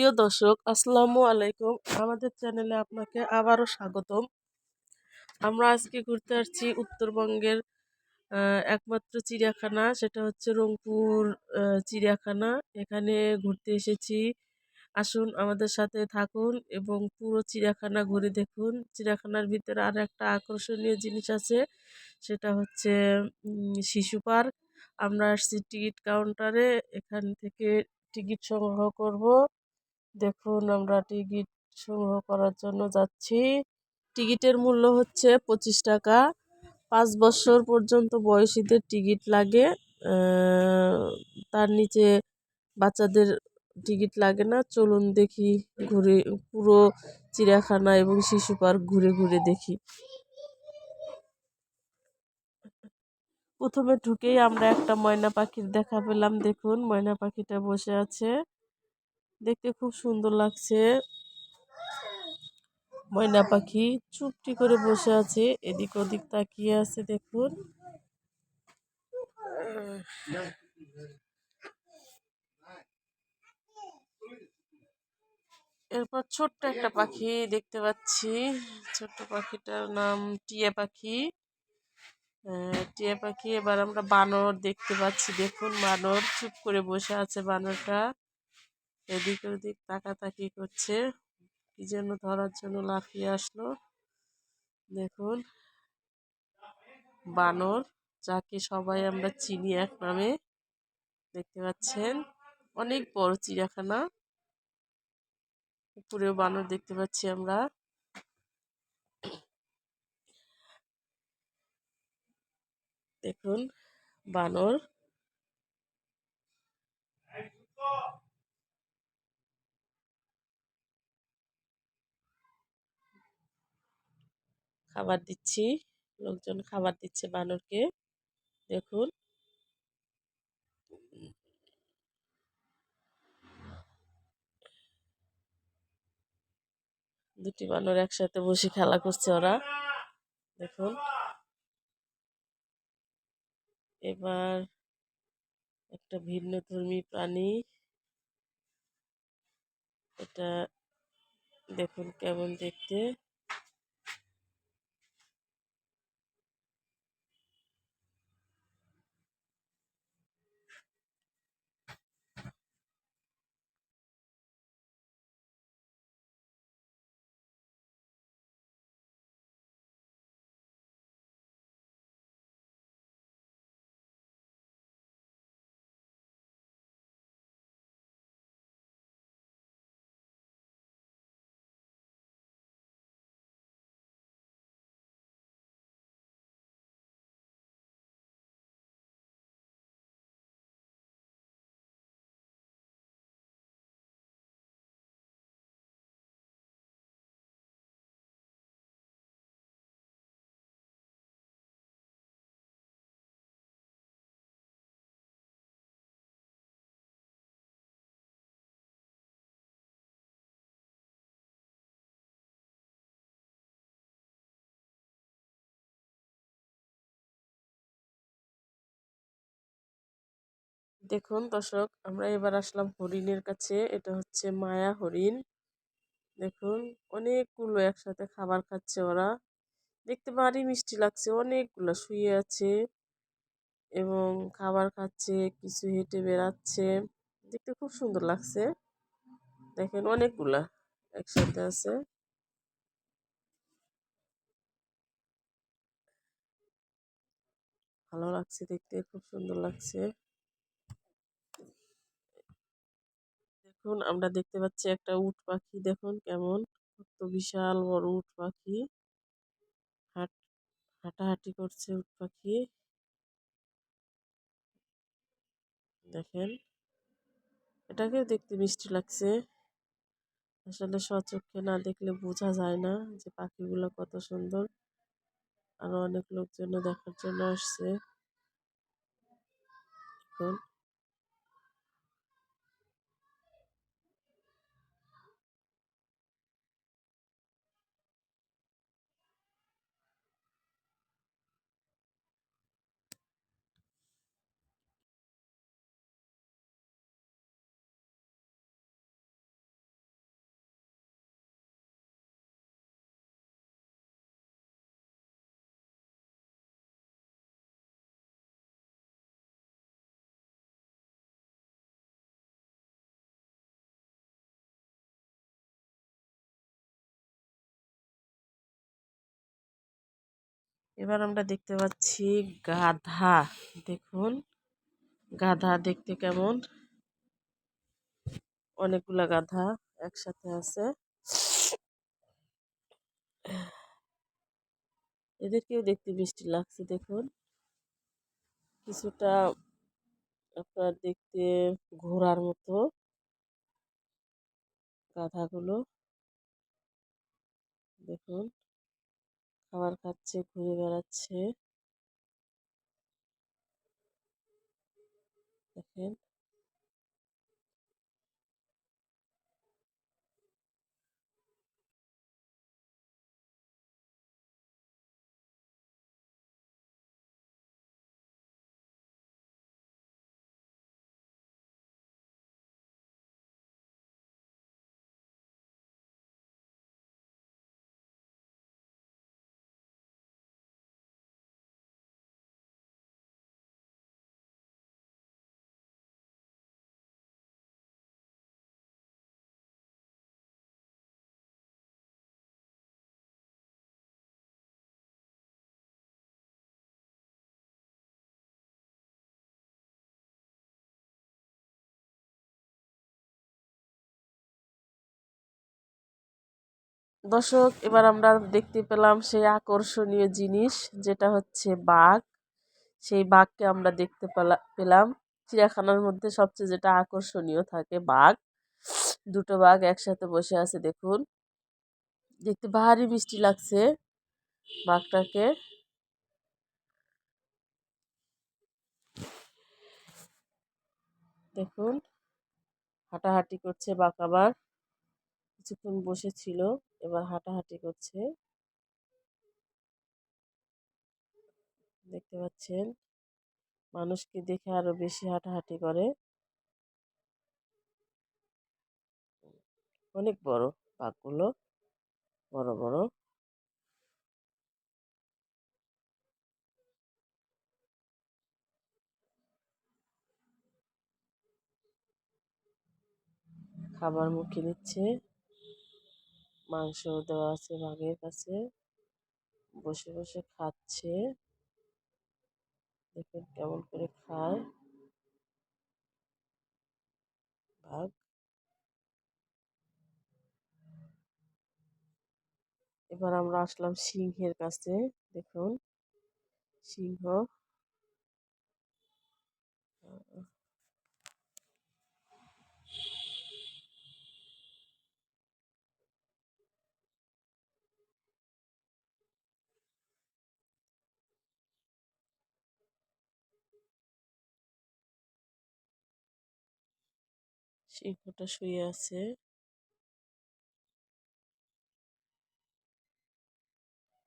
প্রিয় দর্শক, আসসালামু আলাইকুম। আমাদের চ্যানেলে আপনাকে আবারও স্বাগতম। আমরা আজকে ঘুরতে আসছি উত্তরবঙ্গের একমাত্র চিড়িয়াখানা। সেটা হচ্ছে রংপুর চিড়িয়াখানা। এখানে ঘুরতে এসেছি। আসুন আমাদের সাথে থাকুন এবং পুরো চিড়িয়াখানা ঘুরে দেখুন। চিড়িয়াখানার ভিতরে আর একটা আকর্ষণীয় জিনিস আছে, সেটা হচ্ছে শিশু পার্ক। আমরা আসছি টিকিট কাউন্টারে। এখান থেকে টিকিট সংগ্রহ করব। দেখুন, আমরা টিকিট সংগ্রহ করার জন্য যাচ্ছি। টিকিটের মূল্য হচ্ছে পঁচিশ টাকা। পাঁচ বছর পর্যন্ত বয়সীদের টিকিট লাগে। তার নিচে বাচ্চাদের টিকিট লাগে না। চলুন দেখি, ঘুরে, পুরো চিড়িয়াখানা এবং শিশু পার্ক ঘুরে ঘুরে দেখি। প্রথমে ঢুকেই আমরা একটা ময়না পাখির দেখা পেলাম। দেখুন, ময়না পাখিটা বসে আছে। দেখতে খুব সুন্দর লাগছে। ময়না পাখি চুপটি করে বসে আছে, এদিক ওদিক তাকিয়ে আছে দেখুন। এরপর ছোট্ট একটা পাখি দেখতে পাচ্ছি। ছোট্ট পাখিটার নাম টিয়া পাখি। টিয়া পাখি, এবার আমরা বানর দেখতে পাচ্ছি। দেখুন বানর চুপ করে বসে আছে বানরটা। এদিক ওদিক তাকাতাকি করছে। কি যেন ধরার জন্য লাফিয়ে আসলো। দেখুন, বানর, যাকে সবাই আমরা চিনি এক নামে, দেখতে পাচ্ছেন, অনেক বড় চিড়িয়াখানা। উপরেও বানর দেখতে পাচ্ছি আমরা। দেখুন, বানর। খাবার দিচ্ছি। লোকজন খাবার দিচ্ছে বানরকে। দেখুন। দুটি বানর একসাথে বসে খেলা করছে ওরা। দেখুন। এবার একটা ভিন্ন ধর্মী প্রাণী। এটা দেখুন কেমন দেখতে। দেখুন দর্শক, আমরা এবার আসলাম হরিণের কাছে। এটা হচ্ছে মায়া হরিণ। দেখুন, অনেকগুলো একসাথে খাবার খাচ্ছে ওরা। দেখতে ভারী মিষ্টি লাগছে, অনেকগুলো শুয়ে আছে এবং খাবার খাচ্ছে, কিছু হেঁটে বেড়াচ্ছে। দেখতে খুব সুন্দর লাগছে। দেখেন, অনেকগুলা একসাথে আছে। ভালো লাগছে দেখতে, খুব সুন্দর লাগছে। দেখুন, আমরা দেখতে পাচ্ছি একটা উট পাখি। দেখুন কেমন, কত বিশাল বড় উট পাখি। হাট, হাঁটাহাঁটি করছে উট পাখি। দেখেন, এটাকেও দেখতে মিষ্টি লাগছে। আসলে সচক্ষে না দেখলে বোঝা যায় না যে পাখিগুলো কত সুন্দর। আরও অনেক লোকজন দেখার জন্য আসছে। এখন এবার আমরা দেখতে পাচ্ছি গাধা। দেখুন, গাধা দেখতে কেমন? অনেকগুলা গাধা একসাথে আছে। এদেরকেও দেখতে মিষ্টি লাগছে, দেখুন। কিছুটা আপনার দেখতে ঘোড়ার মতো গাধাগুলো। দেখুন। খাবার খাচ্ছে ঘুরে বেড়াচ্ছে। দেখেন। দর্শক, এবার আমরা দেখতে পেলাম সেই আকর্ষণীয় জিনিস, যেটা হচ্ছে বাঘ। সেই বাঘকে আমরা দেখতে পেলাম। চিড়িয়াখানার মধ্যে সবচেয়ে যেটা আকর্ষণীয় থাকে বাঘ। দুটো বাঘ একসাথে বসে আছে, দেখুন। দেখতে ভারী মিষ্টি লাগছে বাঘটাকে। দেখুন, হাঁটাহাঁটি করছে বাঘ আবার। কিছুক্ষণ বসেছিল। এবার হাঁটাহাঁটি করছে। দেখতে পাচ্ছেন, মানুষকে দেখে আরও বেশি হাঁটাহাঁটি করে। অনেক বড় বাঘগুলো, বড় বড়। খাবার মুখে নিচ্ছে মাংস দেওয়া আছে বাঘের কাছে। বসে বসে খাচ্ছে। দেখুন কেমন করে খায়। বাঘ। এবার আমরা আসলাম সিংহের কাছে। দেখুন, সিংহ। সিংহটা শুয়ে আছে।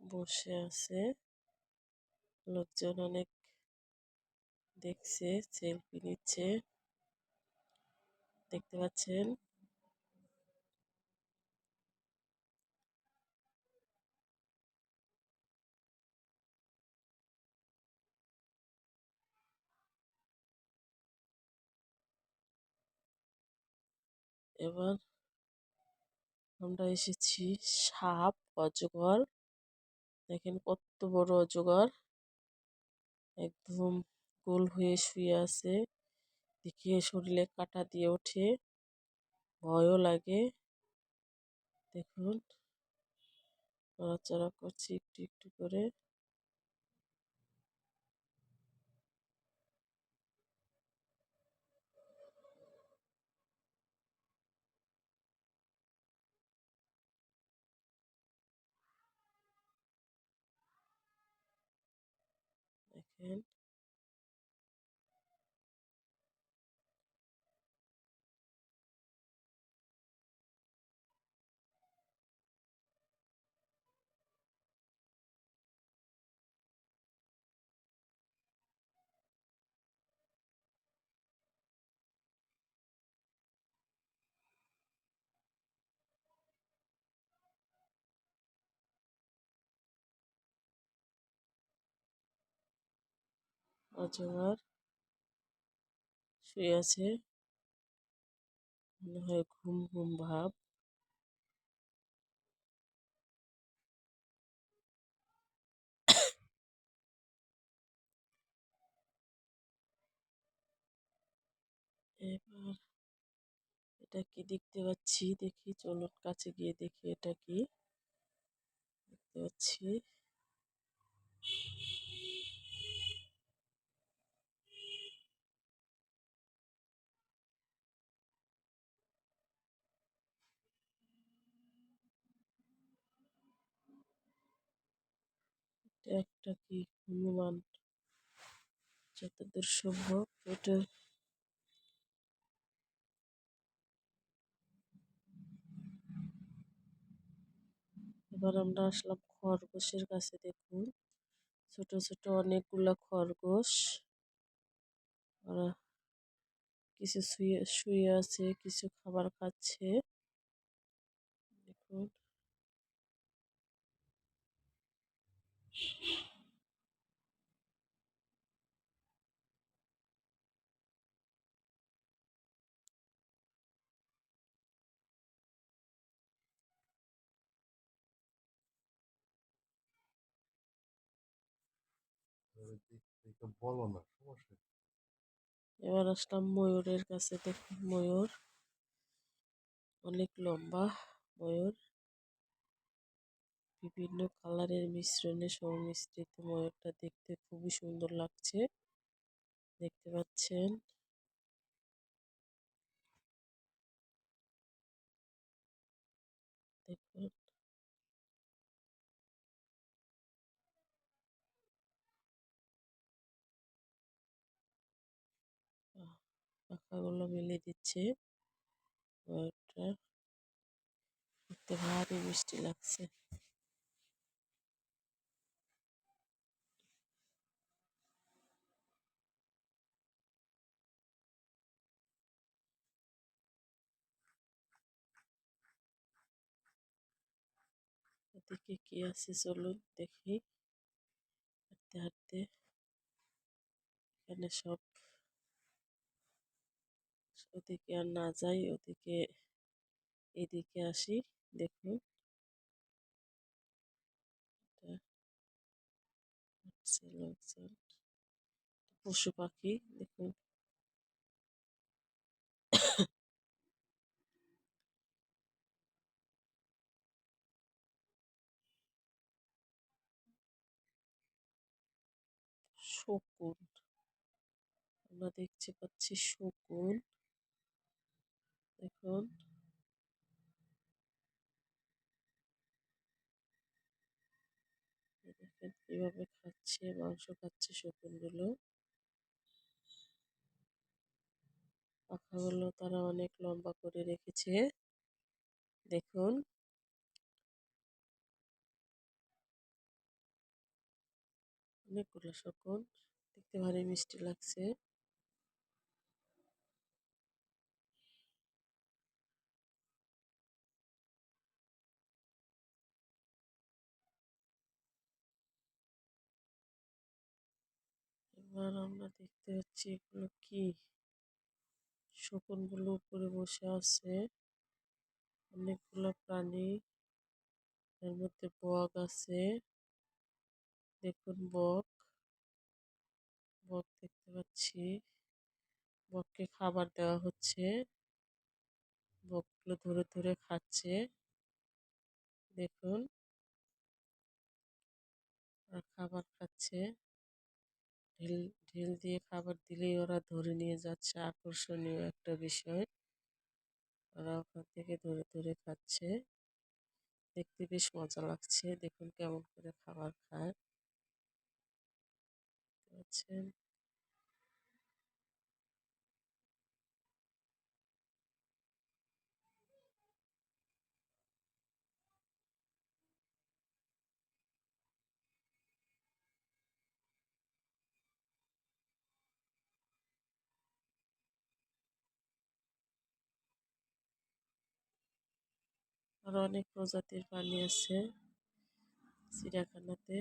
বসে আছে। লোকজন অনেক দেখছে সেলফি নিচ্ছে। দেখতে পাচ্ছেন? এবার আমরা এসেছি সাপ অজগর। দেখেন কত বড় অজগর। একদম গোল হয়ে শুয়ে আছে। দেখিয়ে শরীরে কাটা দিয়ে ওঠে। ভয়ও লাগে। দেখুন, নড়াচড়া করছি একটু একটু করে। দেখেন অজগর শুয়ে আছে। মনে হয় ঘুম ঘুম ভাব। এবার এটা কি দেখতে পাচ্ছি, দেখি চলুন কাছে গিয়ে দেখি এটা কি। দেখতে পাচ্ছি। একটা কি হনুমান? যতদূর সম্ভব এটা এবার আমরা আসলাম খরগোশের কাছে দেখুন। ছোট ছোট অনেকগুলা খরগোশ। ওরা কিছু শুয়ে শুয়ে আছে, কিছু খাবার খাচ্ছে। দেখুন। বলো না সমস্যা এবার আসলাম ময়ূরের কাছে দেখুন ময়ূর। অনেক লম্বা ময়ূর। বিভিন্ন কালারের মিশ্রণে সংমিশ্রিত ময়ূরটা দেখতে খুবই সুন্দর লাগছে। দেখতে পাচ্ছেন? দেখুন। পাখাগুলো মেলে দিচ্ছে ময়ূরটা। দেখতে ভারী মিষ্টি লাগছে। ওদিকে কি আছে চলুন দেখি হাঁটতে হাঁটতে এখানে সব ওদিকে আর না যাই ওদিকে এদিকে আসি দেখুন পশু পাখি দেখুন শকুন। আমরা দেখতে পাচ্ছি শকুন। দেখেন। কীভাবে খাচ্ছে, মাংস খাচ্ছে শকুন শকুনগুলো। পাখাগুলো তারা অনেক লম্বা করে রেখেছে। দেখুন। অনেকগুলো শকুন। দেখতে ভারী মিষ্টি লাগছে। এবার আমরা দেখতে পাচ্ছি এগুলো কি? শকুনগুলো উপরে বসে আছে। অনেকগুলো প্রাণী। এর মধ্যে বক আছে। দেখুন, বক। বক দেখতে পাচ্ছি। বককে খাবার দেওয়া হচ্ছে। বকগুলো ধরে ধরে খাচ্ছে। দেখুন। আর খাবার খাচ্ছে। ঢিল ঢিল দিয়ে খাবার দিলেই ওরা ধরে নিয়ে যাচ্ছে। আকর্ষণীয় একটা বিষয়। ওরা ওখান থেকে ধরে ধরে খাচ্ছে। দেখতে বেশ মজা লাগছে। দেখুন কেমন করে খাবার খায়। পাচ্ছেন আর অনেক প্রজাতির প্রাণী আছে চিড়িয়াখানাতে।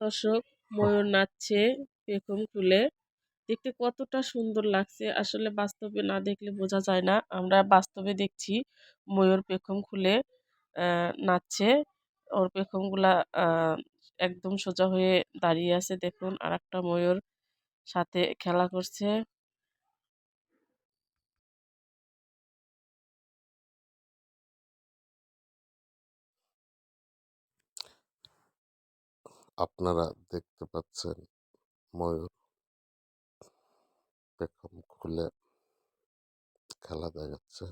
দর্শক ময়ূর নাচছে পেখম খুলে দেখতে কতটা সুন্দর লাগছে। আসলে বাস্তবে না দেখলে বোঝা যায় না। আমরা বাস্তবে দেখছি ময়ূর পেখম খুলে নাচছে। ওর পেখমগুলা একদম সোজা হয়ে দাঁড়িয়ে আছে। দেখুন আর একটা ময়ূর সাথে খেলা করছে। আপনারা দেখতে পাচ্ছেন ময়ূর পেখম খুলে খেলা দেখাচ্ছে।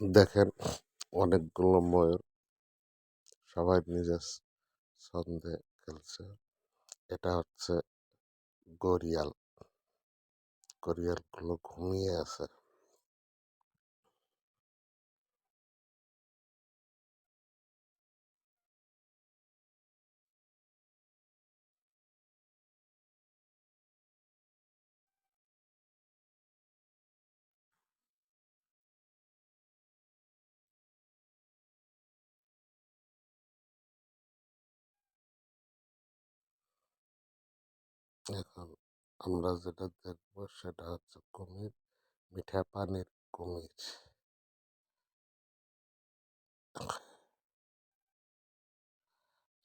দেখেন অনেকগুলো ময়ূর। সবাই নিজের ছন্দে খেলছে। এটা হচ্ছে গরিয়াল গরিয়ালগুলো ঘুমিয়ে আছে। এখন আমরা যেটা দেখব সেটা হচ্ছে কুমির, মিঠা পানির কুমির।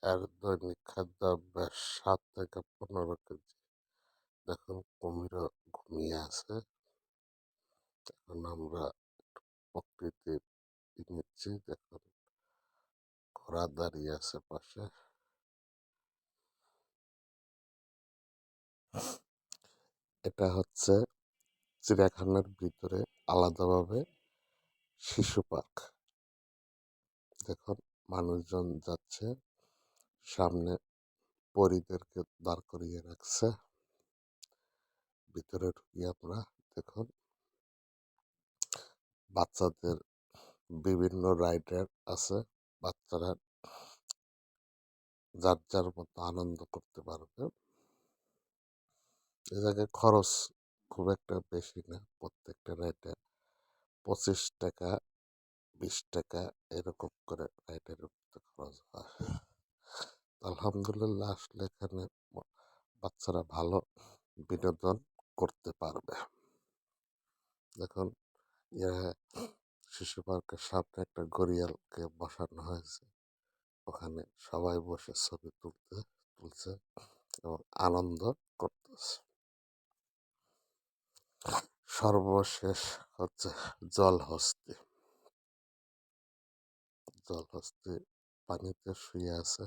এর দৈনিক খাদ্যাভ্যাস সাত থেকে পনেরো কেজি। দেখুন, কুমিরও ঘুমিয়ে আছে। এখন আমরা প্রকৃতির নিচ্ছি। দেখুন, ঘোড়া দাঁড়িয়ে আছে পাশে। এটা হচ্ছে চিড়িয়াখানার ভিতরে আলাদাভাবে শিশু পার্ক। দেখুন, মানুষজন যাচ্ছে, সামনে পরীদেরকে দাঁড় করিয়ে রাখছে। ভিতরে ঢুকি আমরা দেখুন, বাচ্চাদের বিভিন্ন রাইডার আছে, বাচ্চারা যার যার মতো আনন্দ করতে পারবে। এ জায়গায় খরচ খুব একটা বেশি না। প্রত্যেকটা রাইডে পঁচিশ টাকা, বিশ টাকা এরকম করে রাইডের খরচ হয়। আলহামদুলিল্লাহ, আসলে এখানে বাচ্চারা ভালো বিনোদন করতে পারবে। ইয়ে শিশু পার্কের সামনে একটা গড়িয়ালকে বসানো হয়েছে। ওখানে সবাই বসে ছবি তুলতে, তুলছে এবং আনন্দ করতেছে। সর্বশেষ হচ্ছে জলহস্তি। জলহস্তি পানিতে শুয়ে আছে।